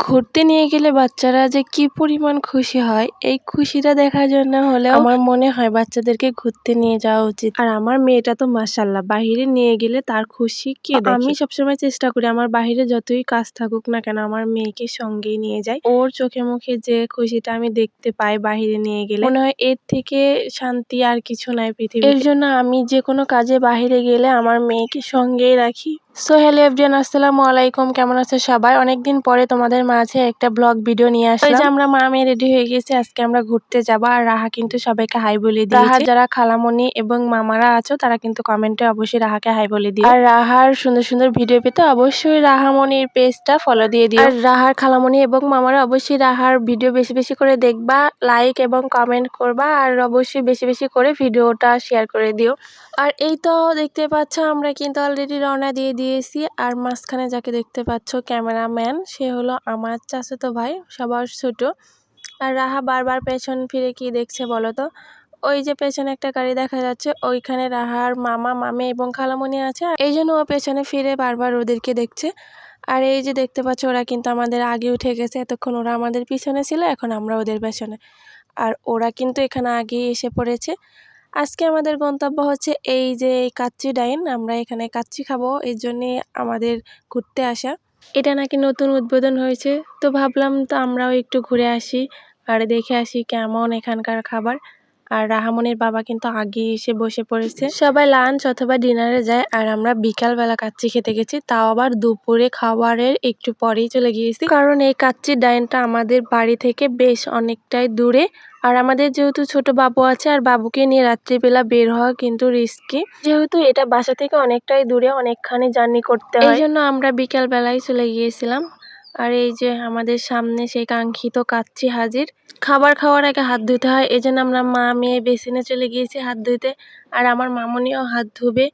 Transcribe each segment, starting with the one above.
ঘুরতে নিয়ে গেলে বাচ্চারা যে কি পরিমাণ খুশি হয় এই খুশিটা দেখার জন্য হলে আমার মনে হয় বাচ্চাদেরকে ঘুরতে নিয়ে যাওয়া উচিত। আর আমার মেয়েটা তো মাসাল্লাহ বাহিরে নিয়ে গেলে তার খুশি কি আমি সবসময় চেষ্টা করি আমার বাহিরে যতই কাজ থাকুক না কেন আমার মেয়েকে সঙ্গেই নিয়ে যাই। ওর চোখে মুখে যে খুশিটা আমি দেখতে পাই বাহিরে নিয়ে গেলে মনে হয় এর থেকে শান্তি আর কিছু নাই পৃথিবী এর জন্য আমি যে কোনো কাজে বাহিরে গেলে আমার মেয়েকে সঙ্গেই রাখি। সো হ্যালো এভরিয়ান আসসালামু আলাইকুম। কেমন আছে সবাই? অনেকদিন পরে তোমাদের মাঝে একটা ব্লগ ভিডিও নিয়ে আসলাম যে আমরা মা মেয়ে রেডি হয়ে গেছি আজকে আমরা ঘুরতে যাব। আর রাহা কিন্তু সবাইকে হাই বলে দিয়েছে। রাহার যারা খালামণি এবং মামারা আছো তারা কিন্তু কমেন্টে অবশ্যই রাহাকে হাই বলে দিও। আর রাহার সুন্দর সুন্দর ভিডিও পেতে অবশ্যই রাহামণির পেজটা ফলো দিয়ে দিও। আর রাহার খালামণি এবং মামারা অবশ্যই রাহার ভিডিও বেশি বেশি করে দেখবা লাইক এবং কমেন্ট করবা আর অবশ্যই বেশি বেশি করে ভিডিওটা শেয়ার করে দিও। আর এই তো দেখতে পাচ্ছ আমরা কিন্তু অলরেডি রওনা দিয়ে দিয়েছি আর মাঝখানে যাকে দেখতে পাচ্ছ ক্যামেরাম্যান, সে হলো আমার চাচাতো ভাই, সবার ছোট। আর রাহা বারবার পেছন ফিরে কি দেখছে বলো তো? ওই যে পেছনে একটা গাড়ি দেখা যাচ্ছে, ওইখানে রাহার মামা, মামে এবং খালামণি আছে। এই জন্য ও পেছনে ফিরে বারবার ওদেরকে দেখছে। আর এই যে দেখতে পাচ্ছ, ওরা কিন্তু আমাদের আগে উঠে গেছে। এতক্ষণ ওরা আমাদের পিছনে ছিল, এখন আমরা ওদের পেছনে। আর ওরা কিন্তু এখানে আগেই এসে পড়েছে। আজকে আমাদের গন্তব্য হচ্ছে এই যে কাচ্চি ডাইন, আমরা এখানে কাচ্চি খাব, এর জন্যে আমাদের ঘুরতে আসা। এটা নাকি নতুন উদ্বোধন হয়েছে, তো ভাবলাম তো আমরাও একটু ঘুরে আসি, আর দেখে আসি কেমন এখানকার খাবার। আর রাহামনির বাবা কিন্তু আগে এসে বসে পড়েছে। সবাই লাঞ্চ অথবা ডিনারে যায় আর আমরা বিকালবেলা কাচ্চি খেতে গেছি। তাও আবার দুপুরে খাবারের একটু পরেই চলে গিয়েছি। কারণ এই কাচ্চির ডাইনটা আমাদের বাড়ি থেকে বেশ অনেকটাই দূরে। আর আমাদের যেহেতু ছোট বাবু আছে আর বাবুকে নিয়ে রাত্রিবেলা বের হওয়া কিন্তু রিস্কি যেহেতু এটা বাসা থেকে অনেকটাই দূরে অনেকখানি জার্নি করতে হয়। এই জন্য আমরা বিকাল বেলায় চলে গিয়েছিলাম। আর এই যে আমাদের সামনে সেই কাঙ্ক্ষিত কাচ্চি হাজির, খাবার খাওয়ার আগে হাত ধুতে হয়। এই জন্য আমরা মা, মেয়ে, বেসিনে চলে গিয়েছি হাত ধুতে আর আমার মামনিও হাত ধুবে।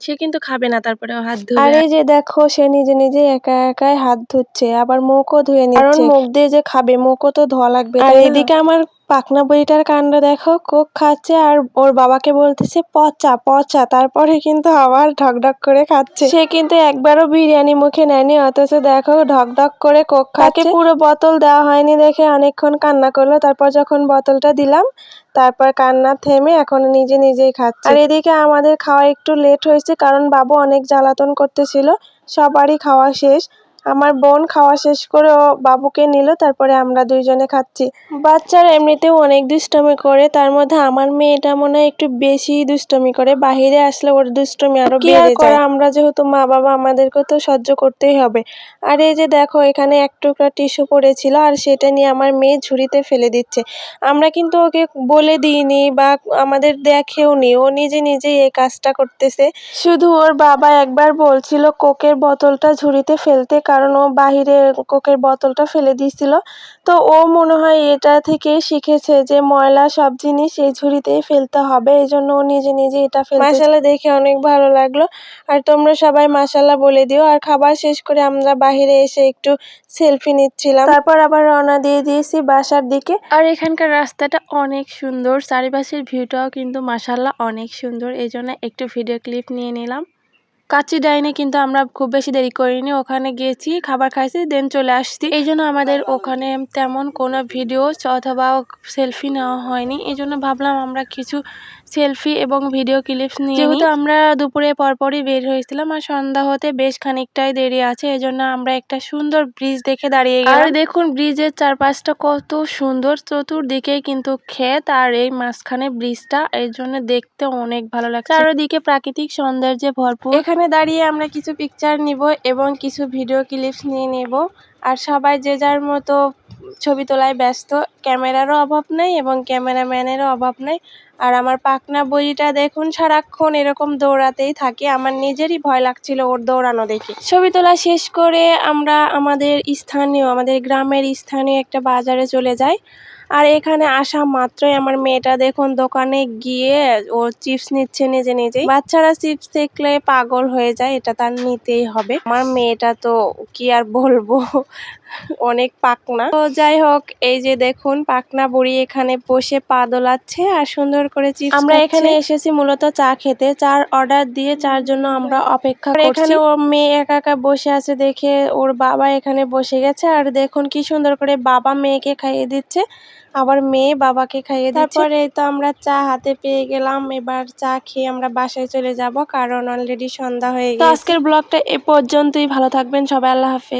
সে কিন্তু খাবে না তারপরেও হাত ধুবে। আর এই যে দেখো সে নিজে নিজে একা একাই হাত ধুচ্ছে আবার মুখও ধুয়ে নিচ্ছে। কারণ মুখ দিয়ে যে খাবে মুখও তো ধোয়া লাগবে আর এদিকে আমার পাকনা বইটার কাণ্ড দেখো কোক খাচ্ছে আর ওর বাবাকে বলতেছে পচা পচা। তারপরে কিন্তু আবার ঢকঢক করে খাচ্ছে। সে কিন্তু একবারও বিরিয়ানি মুখে নেয়নি অথচ দেখো ঢকঢক করে কোক খাচ্ছে। পুরো বোতল দেওয়া হয়নি দেখে অনেকক্ষণ কান্না করল তারপর যখন বোতলটা দিলাম তারপর কান্না থেমে এখন নিজে নিজেই খাচ্ছে। আর এদিকে আমাদের খাওয়া একটু লেট হয়েছে, কারণ বাবু অনেক জ্বালাতন করতেছিল, সবারই খাওয়া শেষ। আমার বোন খাওয়া শেষ করে ও বাবুকে নিল তারপরে আমরা দুইজনে খাচ্ছি। বাচ্চারা এমনিতেও অনেক দুষ্টমি করে তার মধ্যে আমার মেয়েটা মনে হয় একটু বেশি দুষ্টমি করে। বাহিরে আসলে ওর দুষ্টমি আরও বেড়ে যায়। আমরা যেহেতু মা বাবা আমাদেরকে তো সহ্য করতেই হবে। আর এই যে দেখো এখানে এক টুকরা টিস্যু পড়েছিল আর সেটা নিয়ে আমার মেয়ে ঝুড়িতে ফেলে দিচ্ছে। আমরা কিন্তু ওকে বলে দিইনি বা আমাদের দেখেও নি ও নিজে নিজেই এই কাজটা করতেছে। শুধু ওর বাবা একবার বলছিল কোকের বোতলটা ঝুড়িতে ফেলতে কারণ ও বাহিরে কোকের বোতলটা ফেলে দিয়েছিল। তো ও মনে হয় এটা থেকে শিখেছে যে ময়লা সব জিনিস এই ঝুড়িতেই ফেলতে হবে। এই জন্য ও নিজে নিজে এটা ফেলে মাসালা দেখে অনেক ভালো লাগল। আর তোমরা সবাই মাসাল্লাহ বলে দিও। আর খাবার শেষ করে আমরা বাহিরে এসে একটু সেলফি নিচ্ছিলাম। তারপর আবার রওনা দিয়ে দিয়েছি বাসার দিকে। আর এখানকার রাস্তাটা অনেক সুন্দর। চারিপাশের ভিউটাও কিন্তু মাসাল্লাহ অনেক সুন্দর। এই জন্য একটু ভিডিও ক্লিপ নিয়ে নিলাম। কাচ্চি ডাইনে কিন্তু আমরা খুব বেশি দেরি করিনি, ওখানে গেছি, খাবার খাইছি দেন চলে আসছি। এই জন্য আমাদের ওখানে তেমন কোনো ভিডিও অথবা সেলফি নেওয়া হয়নি, এই জন্য ভাবলাম আমরা কিছু সেলফি এবং ভিডিও ক্লিপস নিয়ে যেহেতু আমরা দুপুরে পরপরই বের হয়েছিলাম আর সন্ধ্যা হতে বেশ খানিকটাই দেরি আছে এই জন্য আমরা একটা সুন্দর ব্রিজ দেখে দাঁড়িয়ে গেলাম। আর দেখুন ব্রিজের চারপাশটা কত সুন্দর চতুর্দিকে কিন্তু ক্ষেত আর এই মাঝখানে ব্রিজটা এই জন্য দেখতে অনেক ভালো লাগছে। চারিদিকে প্রাকৃতিক সৌন্দর্যে ভরপুর। এখানে দাঁড়িয়ে আমরা কিছু পিকচার নিব এবং কিছু ভিডিও ক্লিপস নিয়ে নেব। আর সবাই যে যার মতো ছবি তোলায় ব্যস্ত। ক্যামেরারও অভাব নেই এবং ক্যামেরাম্যানেরও অভাব নেই। আর আমার পাকনা বইটা দেখুন সারাক্ষণ এরকম দৌড়াতেই থাকে। আমার নিজেরই ভয় লাগছিল ওর দৌড়ানো দেখে। ছবি তোলা শেষ করে আমরা আমাদের স্থানীয়, আমাদের গ্রামের স্থানীয় একটা বাজারে চলে যাই। আর এখানে আসা মাত্রই আমার মেয়েটা দেখুন দোকানে গিয়ে ও চিপস নিচ্ছে নিজে নিজেই। বাচ্চারা চিপস দেখলে পাগল হয়ে যায় এটা তার নিতেই হবে। আমার মেয়েটা তো কি আর বলব অনেক পাকনা। তো যাই হোক এই যে দেখুন পাকনা বুড়ি এখানে বসে পা দোলাচ্ছে আর সুন্দর করে চিপস আমরা এখানে এসেছি মূলত চা খেতে চার অর্ডার দিয়ে চার জন্য আমরা অপেক্ষা করছি এখানে ও মেয়ে একা একা বসে আছে দেখে ওর বাবা এখানে বসে গেছে। আর দেখুন কি সুন্দর করে বাবা মেয়েকে খাইয়ে দিচ্ছে। আবার মেয়ে বাবাকে খাইয়ে তারপরে এই তো আমরা চা হাতে পেয়ে গেলাম এবার চা খেয়ে আমরা বাসায় চলে যাব কারণ অলরেডি সন্ধ্যা হয়ে গেছে। আজকের ব্লগটা এ পর্যন্তই ভালো থাকবেন সবাই আল্লাহ হাফেজ।